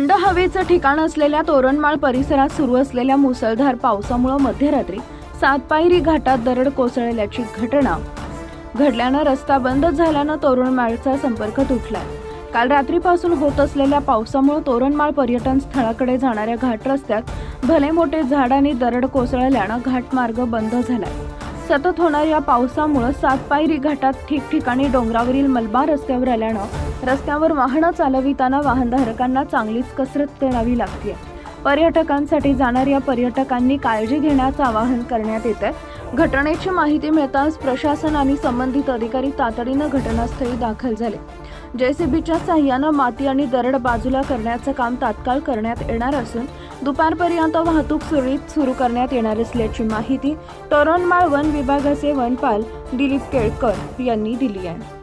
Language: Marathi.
थंड हवेचं ठिकाण असलेल्या तोरणमाळ परिसरात सुरू असलेल्या मुसळधार पावसामुळे मध्यरात्री सातपायरी घाटात दरड कोसळल्याची घटना. घडल्यानं रस्ता बंद झाल्यानं तोरणमाळचा संपर्क तुटला काल रात्रीपासून होत असलेल्या पावसामुळे तोरणमाळ पर्यटन स्थळाकडे जाणाऱ्या घाट रस्त्यात भले मोठे झाड आणि दरड कोसळल्यानं घाट मार्ग बंद झालाय. सतत होणाऱ्या पावसामुळं सातपायरी घाटात ठिकठिकाणी डोंगरावरील मलबा रस्त्यावर आल्यानं रस्त्यावर वाहनं चालविताना वाहनधारकांना चांगलीच कसरत करावी लागते पर्यटकांसाठी जाणाऱ्या पर्यटकांनी काळजी घेण्याचं आवाहन करण्यात येते घटनेची माहिती मिळताच प्रशासन आणि संबंधित अधिकारी तातडीनं घटनास्थळी दाखल झाले. जेसीबीच्या साह्यानं माती आणि दरड बाजूला करण्याचं काम तात्काळ करण्यात येणार असून दुपारपर्यंत वाहतूक सुरळीत सुरू करण्यात येणार असल्याची माहिती तोरणमाळ वन विभागाचे वनपाल दिलीप केळकर यांनी दिली आहे.